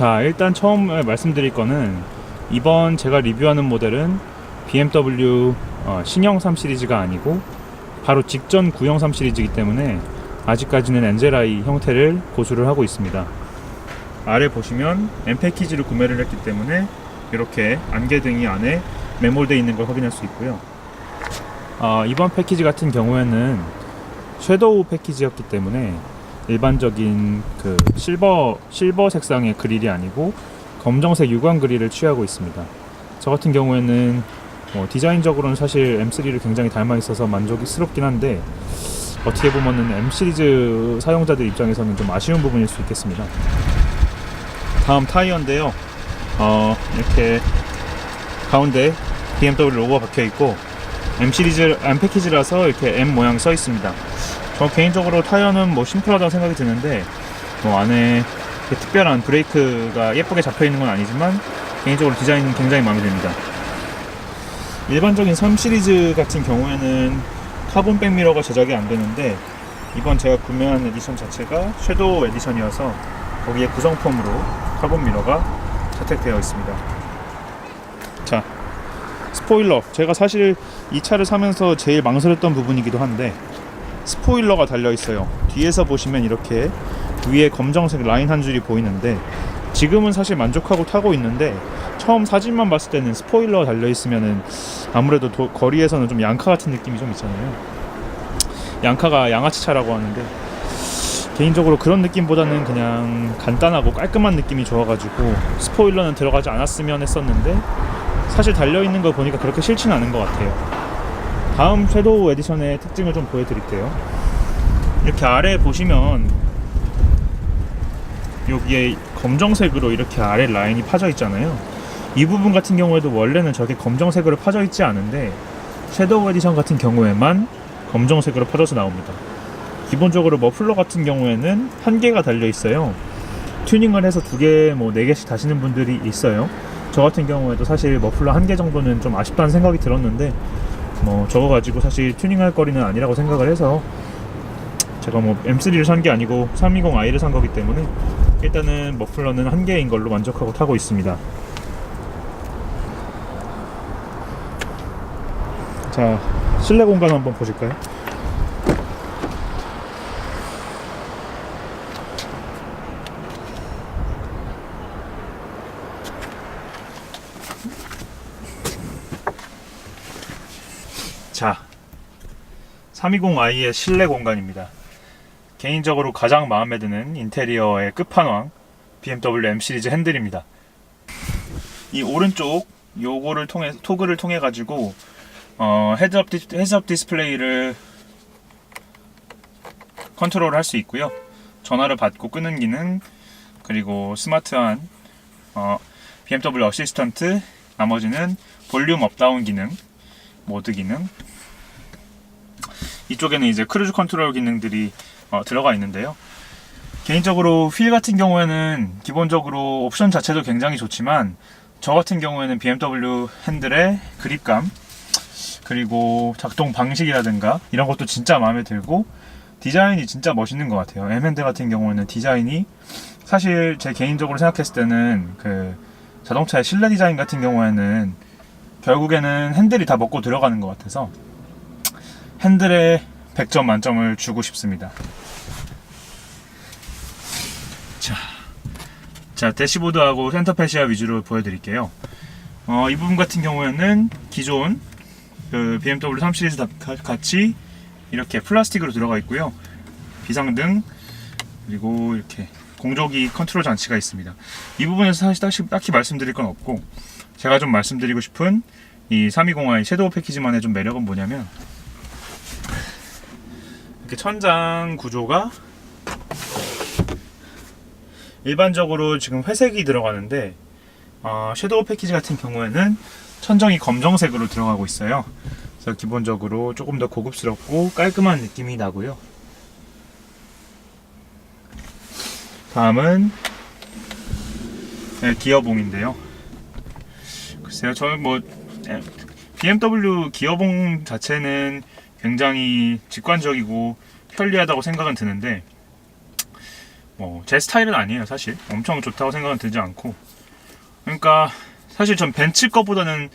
자, 일단 처음에 말씀드릴 거는 이번 제가 리뷰하는 모델은 BMW 어, 신형 3 시리즈가 아니고 바로 직전 구형 3 시리즈이기 때문에 아직까지는 엔젤아이 형태를 고수를 하고 있습니다. 아래 보시면 M 패키지를 구매를 했기 때문에 이렇게 안개등이 안에 매몰되어 있는 걸 확인할 수 있고요. 어, 이번 패키지 같은 경우에는 섀도우 패키지였기 때문에 일반적인 그 실버 실버 색상의 그릴이 아니고 검정색 유광 그릴을 취하고 있습니다. 저 같은 경우에는 뭐 디자인적으로는 사실 M3를 굉장히 닮아 있어서 만족스럽긴 한데 어떻게 보면은 M 시리즈 사용자들 입장에서는 좀 아쉬운 부분일 수 있겠습니다. 다음 타이어인데요. 어, 이렇게 가운데 BMW 로고가 박혀 있고 M 시리즈 M 패키지라서 이렇게 M 모양 써 있습니다. 저 개인적으로 타이어는 뭐 심플하다고 생각이 드는데 뭐 안에 특별한 브레이크가 예쁘게 잡혀 있는 건 아니지만 개인적으로 디자인은 굉장히 마음에 듭니다. 일반적인 3 시리즈 같은 경우에는 카본 백미러가 제작이 안 되는데 이번 제가 구매한 에디션 자체가 섀도우 에디션이어서 거기에 구성품으로 카본 미러가 채택되어 있습니다. 자, 스포일러. 제가 사실 이 차를 사면서 제일 망설였던 부분이기도 한데 스포일러가 달려 있어요. 뒤에서 보시면 이렇게 위에 검정색 라인 한 줄이 보이는데 지금은 사실 만족하고 타고 있는데 처음 사진만 봤을 때는 스포일러 달려 있으면은 아무래도 도- 거리에서는 좀 양카 같은 느낌이 좀 있잖아요. 양카가 양아치 차라고 하는데 개인적으로 그런 느낌보다는 그냥 간단하고 깔끔한 느낌이 좋아가지고 스포일러는 들어가지 않았으면 했었는데 사실 달려 있는 걸 보니까 그렇게 싫지는 않은 것 같아요. 다음 섀도우 에디션의 특징을 좀 보여드릴게요. 이렇게 아래 보시면 여기에 검정색으로 이렇게 아래 라인이 파져 있잖아요. 이 부분 같은 경우에도 원래는 저게 검정색으로 파져 있지 않은데 섀도우 에디션 같은 경우에만 검정색으로 파져서 나옵니다. 기본적으로 머플러 같은 경우에는 한 개가 달려 있어요. 튜닝을 해서 두 개, 뭐 네 개씩 다시는 분들이 있어요. 저 같은 경우에도 사실 머플러 한 개 정도는 좀 아쉽다는 생각이 들었는데 뭐 저거 가지고 사실 튜닝할 거리는 아니라고 생각을 해서 제가 뭐 M3를 산 게 아니고 320i를 산 거기 때문에 일단은 머플러는 한 개인 걸로 만족하고 타고 있습니다. 자 실내 공간 한번 보실까요? 자 320i의 실내 공간입니다. 개인적으로 가장 마음에 드는 인테리어의 끝판왕 BMW M 시리즈 핸들입니다. 이 오른쪽 요거를 통해 토글을 통해 가지고 어, 헤드업, 디, 헤드업 디스플레이를 컨트롤 할 수 있고요. 전화를 받고 끄는 기능 그리고 스마트한 어, BMW 어시스턴트 나머지는 볼륨 업다운 기능 모드 기능 이쪽에는 이제 크루즈 컨트롤 기능들이 어, 들어가 있는데요. 개인적으로 휠 같은 경우에는 기본적으로 옵션 자체도 굉장히 좋지만 저 같은 경우에는 BMW 핸들의 그립감 그리고 작동 방식이라든가 이런 것도 진짜 마음에 들고 디자인이 진짜 멋있는 것 같아요. M 핸드 같은 경우에는 디자인이 사실 제 개인적으로 생각했을 때는 그 자동차의 실내 디자인 같은 경우에는 결국에는 핸들이 다 먹고 들어가는 것 같아서 핸들에 100점 만점을 주고 싶습니다. 자, 자 대시보드하고 센터 패시아 위주로 보여드릴게요. 어, 이 부분 같은 경우에는 기존 그 BMW 3 시리즈 같이 이렇게 플라스틱으로 들어가 있고요. 비상등 그리고 이렇게 공조기 컨트롤 장치가 있습니다. 이 부분에서 사실 딱히, 딱히 말씀드릴 건 없고 제가 좀 말씀드리고 싶은 이 320i 섀도우 패키지만의 좀 매력은 뭐냐면 이렇게 천장 구조가 일반적으로 지금 회색이 들어가는데 어, 섀도우 패키지 같은 경우에는 천정이 검정색으로 들어가고 있어요. 그래서 기본적으로 조금 더 고급스럽고 깔끔한 느낌이 나고요. 다음은 네, 기어봉인데요. 글쎄요, 저는 뭐 에, BMW 기어봉 자체는 굉장히 직관적이고 편리하다고 생각은 드는데 뭐 제 스타일은 아니에요 사실. 엄청 좋다고 생각은 들지 않고. 그러니까 사실 전 벤츠 것보다는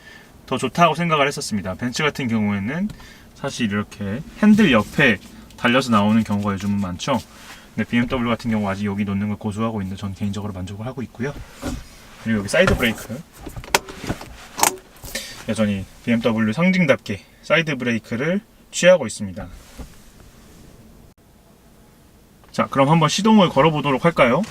더 좋다고 생각을 했었습니다. 벤츠 같은 경우에는 사실 이렇게 핸들 옆에 달려서 나오는 경우가 요즘은 많죠. 근데 BMW 같은 경우 아직 여기 놓는 걸 고수하고 있는데 전 개인적으로 만족을 하고 있고요. 그리고 여기 사이드 브레이크 여전히 BMW 상징답게 사이드 브레이크를 취하고 있습니다 자, 그럼 한번 시동을 걸어 보도록 할까요?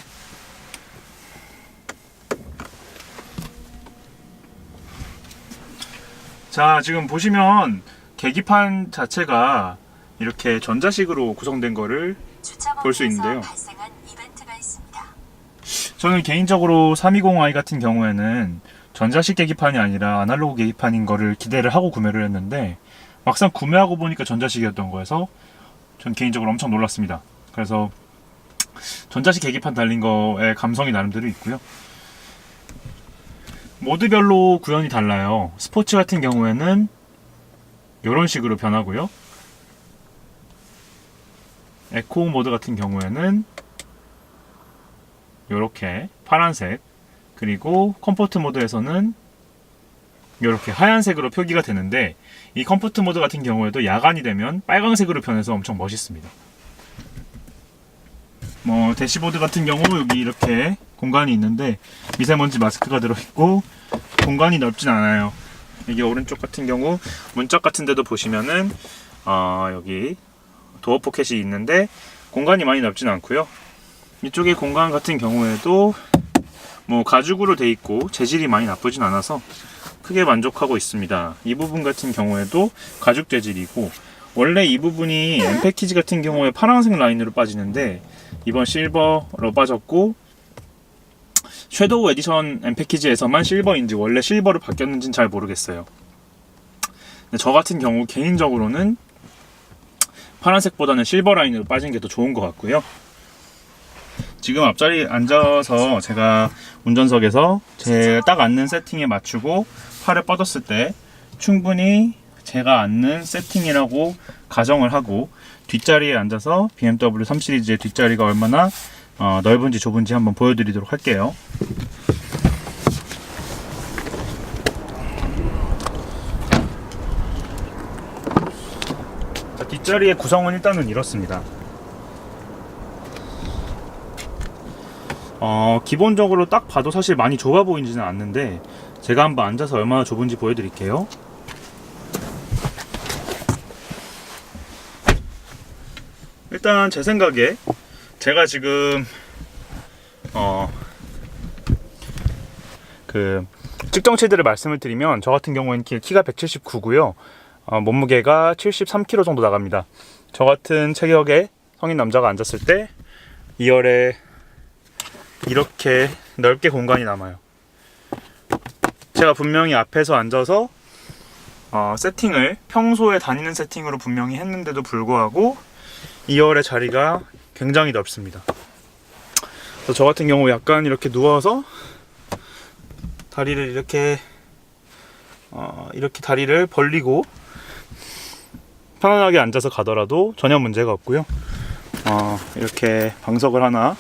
자, 지금 보시면 계기판 자체가 이렇게 전자식으로 구성된 거를 볼 수 있는데요. 발생한 이벤트가 있습니다. 저는 개인적으로 320i 같은 경우에는 전자식 계기판이 아니라 아날로그 계기판인 거를 기대를 하고 구매를 했는데 막상 구매하고 보니까 전자식이었던 거여서 전 개인적으로 엄청 놀랐습니다. 그래서 전자식 계기판 달린 거에 감성이 나름대로 있고요. 모드별로 구현이 달라요. 스포츠 같은 경우에는 이런 식으로 변하고요. 에코 모드 같은 경우에는 이렇게 파란색 그리고 컴포트 모드에서는 이렇게 하얀색으로 표기가 되는데 이 컴포트 모드 같은 경우에도 야간이 되면 빨강색으로 변해서 엄청 멋있습니다. 뭐 대시보드 같은 경우 여기 이렇게 공간이 있는데 미세먼지 마스크가 들어있고 공간이 넓진 않아요. 이게 오른쪽 같은 경우 문짝 같은 데도 보시면은 어, 여기 도어 포켓이 있는데 공간이 많이 넓진 않고요. 이쪽에 공간 같은 경우에도 뭐 가죽으로 돼 있고 재질이 많이 나쁘진 않아서 크게 만족하고 있습니다. 이 부분 같은 경우에도 가죽 재질이고 원래 이 부분이 M 패키지 같은 경우에 파란색 라인으로 빠지는데 이번 실버로 빠졌고 섀도우 에디션 M 패키지에서만 실버인지 원래 실버로 바뀌었는지는 잘 모르겠어요. 저 같은 경우 개인적으로는 파란색보다는 실버 라인으로 빠진 게 더 좋은 것 같고요. 지금 앞자리에 앉아서 제가 운전석에서 제 딱 앉는 세팅에 맞추고 팔을 뻗었을 때 충분히 제가 앉는 세팅이라고 가정을 하고 뒷자리에 앉아서 BMW 3 시리즈의 뒷자리가 얼마나 어, 넓은지 좁은지 한번 보여드리도록 할게요. 자, 뒷자리의 구성은 일단은 이렇습니다. 어, 기본적으로 딱 봐도 사실 많이 좁아 보이지는 않는데 제가 한번 앉아서 얼마나 좁은지 보여드릴게요. 일단 제 생각에 제가 지금 어 그 측정치들을 말씀을 드리면 저 같은 경우에는 키- 키가 179고요. 어, 몸무게가 73kg 정도 나갑니다. 저 같은 체격의 성인 남자가 앉았을 때 2열에 이렇게 넓게 공간이 남아요. 제가 분명히 앞에서 앉아서 어, 세팅을 평소에 다니는 세팅으로 분명히 했는데도 불구하고 2열의 자리가 굉장히 넓습니다. 저 같은 경우 약간 이렇게 누워서 다리를 이렇게 어, 이렇게 다리를 벌리고 편안하게 앉아서 가더라도 전혀 문제가 없고요. 어, 이렇게 방석을 하나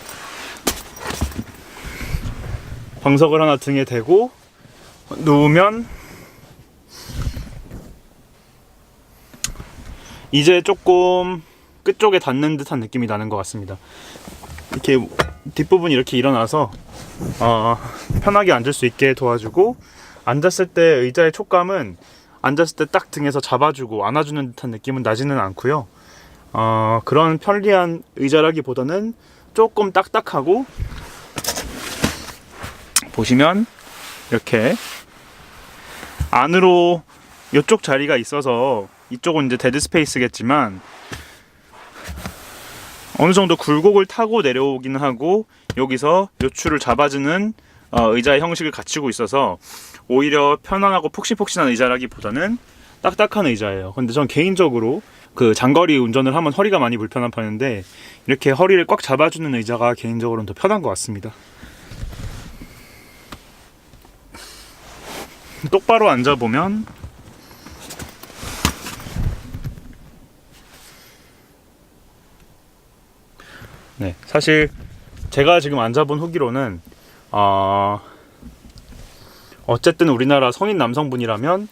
방석을 하나 등에 대고 누우면 이제 조금 끝쪽에 닿는 듯한 느낌이 나는 것 같습니다. 이렇게 뒷부분이 이렇게 일어나서 어, 편하게 앉을 수 있게 도와주고 앉았을 때 의자의 촉감은 앉았을 때 딱 등에서 잡아주고 안아주는 듯한 느낌은 나지는 않고요. 어, 그런 편리한 의자라기보다는 조금 딱딱하고 보시면 이렇게 안으로 이쪽 자리가 있어서 이쪽은 이제 데드 스페이스겠지만 어느 정도 굴곡을 타고 내려오긴 하고 여기서 요추를 잡아주는 어, 의자의 형식을 갖추고 있어서 오히려 편안하고 폭신폭신한 의자라기보다는 딱딱한 의자예요. 근데 전 개인적으로 그 장거리 운전을 하면 허리가 많이 불편한 편인데 이렇게 허리를 꽉 잡아주는 의자가 개인적으로는 더 편한 것 같습니다. 똑바로 앉아보면 네, 사실 제가 지금 앉아본 후기로는 어, 어쨌든 우리나라 성인 남성분이라면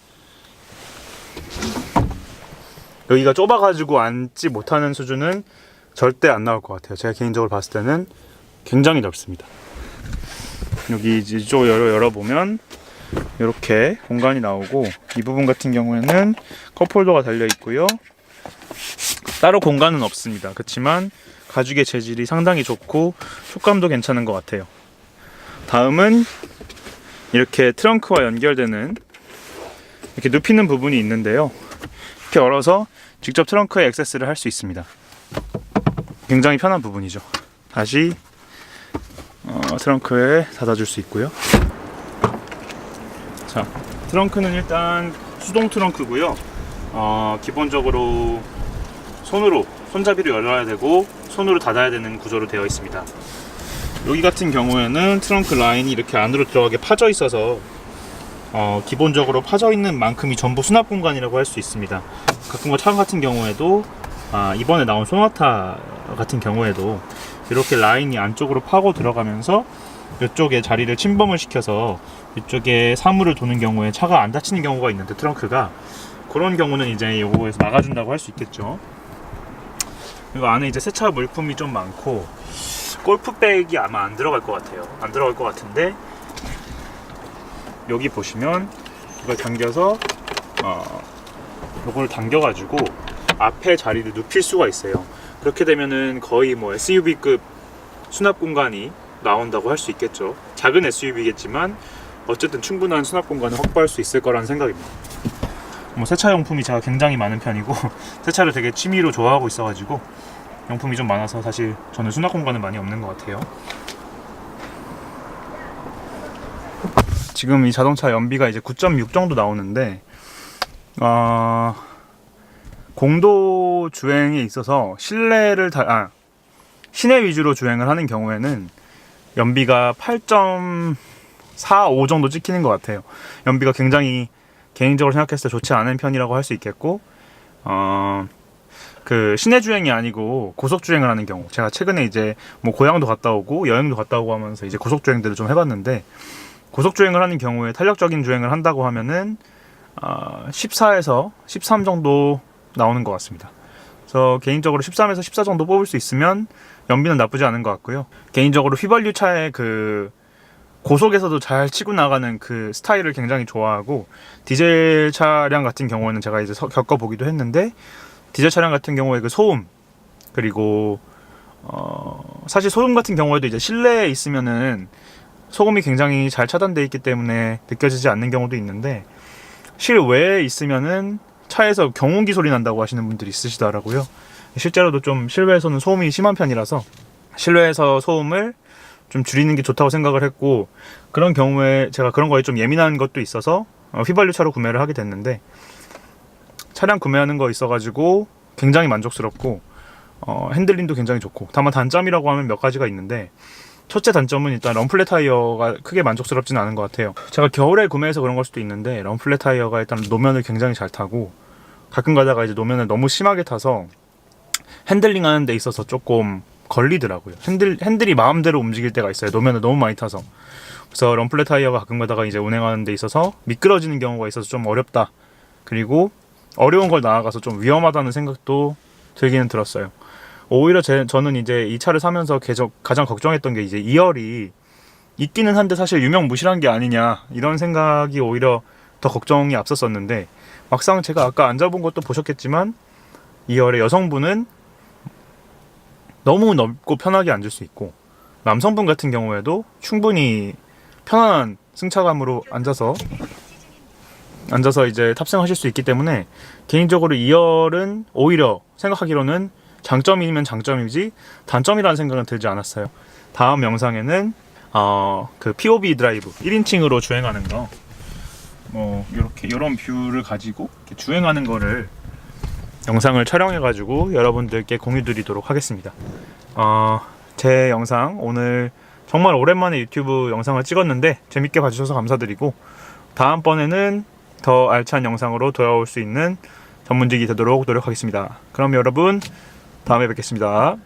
여기가 좁아가지고 앉지 못하는 수준은 절대 안 나올 것 같아요. 제가 개인적으로 봤을 때는 굉장히 넓습니다. 여기 이쪽 열어 열어보면 이렇게 공간이 나오고 이 부분 같은 경우에는 컵홀더가 달려 있고요. 따로 공간은 없습니다. 그렇지만 가죽의 재질이 상당히 좋고 촉감도 괜찮은 것 같아요. 다음은 이렇게 트렁크와 연결되는 이렇게 눕히는 부분이 있는데요. 이렇게 열어서 직접 트렁크에 액세스를 할 수 있습니다. 굉장히 편한 부분이죠. 다시 어, 트렁크에 닫아줄 수 있고요. 자, 트렁크는 일단 수동 트렁크고요. 어, 기본적으로 손으로 손잡이를 열어야 되고 손으로 닫아야 되는 구조로 되어 있습니다. 여기 같은 경우에는 트렁크 라인이 이렇게 안으로 들어가게 파져 있어서 어, 기본적으로 파져 있는 만큼이 전부 수납 공간이라고 할 수 있습니다. 가끔가 차 같은 경우에도 아, 이번에 나온 소나타 같은 경우에도 이렇게 라인이 안쪽으로 파고 들어가면서 이쪽에 자리를 침범을 시켜서 이쪽에 사물을 도는 경우에 차가 안 다치는 경우가 있는데 트렁크가 그런 경우는 이제 요거에서 막아준다고 할 수 있겠죠. 그리고 안에 이제 세차 물품이 좀 많고 골프백이 아마 안 들어갈 것 같아요. 안 들어갈 것 같은데 여기 보시면 이걸 당겨서 어, 요걸 당겨가지고 앞에 자리를 눕힐 수가 있어요. 그렇게 되면은 거의 뭐 SUV급 수납 공간이 나온다고 할 수 있겠죠. 작은 SUV겠지만 어쨌든 충분한 수납 공간을 확보할 수 있을 거라는 생각입니다. 뭐 세차 용품이 제가 굉장히 많은 편이고 세차를 되게 취미로 좋아하고 있어가지고 용품이 좀 많아서 사실 저는 수납 공간은 많이 없는 것 같아요. 지금 이 자동차 연비가 이제 9.6 정도 나오는데 어, 공도 주행에 있어서 실내를 다, 아, 시내 위주로 주행을 하는 경우에는 연비가 8.45 정도 찍히는 것 같아요. 연비가 굉장히 개인적으로 생각했을 때 좋지 않은 편이라고 할 수 있겠고, 어, 그 시내 주행이 아니고 고속 주행을 하는 경우, 제가 최근에 이제 뭐 고향도 갔다 오고 여행도 갔다 오고 하면서 이제 고속 주행들을 좀 해봤는데, 고속 주행을 하는 경우에 탄력적인 주행을 한다고 하면은 어, 14에서 13 정도 나오는 것 같습니다. 그래서 개인적으로 13에서 14 정도 뽑을 수 있으면 연비는 나쁘지 않은 것 같고요. 개인적으로 휘발유 차의 그 고속에서도 잘 치고 나가는 그 스타일을 굉장히 좋아하고 디젤 차량 같은 경우에는 제가 이제 서- 겪어 보기도 했는데 디젤 차량 같은 경우에 그 소음 그리고 어 사실 소음 같은 경우에도 이제 실내에 있으면은 소음이 굉장히 잘 차단되어 있기 때문에 느껴지지 않는 경우도 있는데 실외에 있으면은 차에서 경운기 소리 난다고 하시는 분들이 있으시더라고요. 실제로도 좀 실외에서는 소음이 심한 편이라서 실외에서 소음을 좀 줄이는 게 좋다고 생각을 했고 그런 경우에 제가 그런 거에 좀 예민한 것도 있어서 어, 휘발유 차로 구매를 하게 됐는데 차량 구매하는 거 있어가지고 굉장히 만족스럽고 어, 핸들링도 굉장히 좋고 다만 단점이라고 하면 몇 가지가 있는데 첫째 단점은 일단 럼플렛 타이어가 크게 만족스럽지는 않은 것 같아요. 제가 겨울에 구매해서 그런 걸 수도 있는데 럼플렛 타이어가 일단 노면을 굉장히 잘 타고 가끔 가다가 이제 노면을 너무 심하게 타서 핸들링 하는 데 있어서 조금 걸리더라고요. 핸들 핸들이 마음대로 움직일 때가 있어요. 노면을 너무 많이 타서. 그래서 럼플렛 타이어가 가끔 가다가 이제 운행하는 데 있어서 미끄러지는 경우가 있어서 좀 어렵다. 그리고 어려운 걸 나아가서 좀 위험하다는 생각도 들기는 들었어요. 오히려 제, 저는 이제 이 차를 사면서 계속 가장 걱정했던 게 이제 2열이 있기는 한데 사실 유명무실한 게 아니냐 이런 생각이 오히려 더 걱정이 앞섰었는데 막상 제가 아까 앉아본 것도 보셨겠지만 2열의 여성분은 너무 넓고 편하게 앉을 수 있고 남성분 같은 경우에도 충분히 편안한 승차감으로 앉아서 앉아서 이제 탑승하실 수 있기 때문에 개인적으로 2열은 오히려 생각하기로는 장점이면 장점이지 단점이라는 생각은 들지 않았어요. 다음 영상에는 어, 그 POV 드라이브 1인칭으로 주행하는 거, 뭐 이렇게 이런 뷰를 가지고 주행하는 거를 영상을 촬영해 가지고 여러분들께 공유드리도록 하겠습니다. 어, 제 영상 오늘 정말 오랜만에 유튜브 영상을 찍었는데 재밌게 봐주셔서 감사드리고 다음번에는 더 알찬 영상으로 돌아올 수 있는 전문직이 되도록 노력하겠습니다. 그럼 여러분 다음에 뵙겠습니다.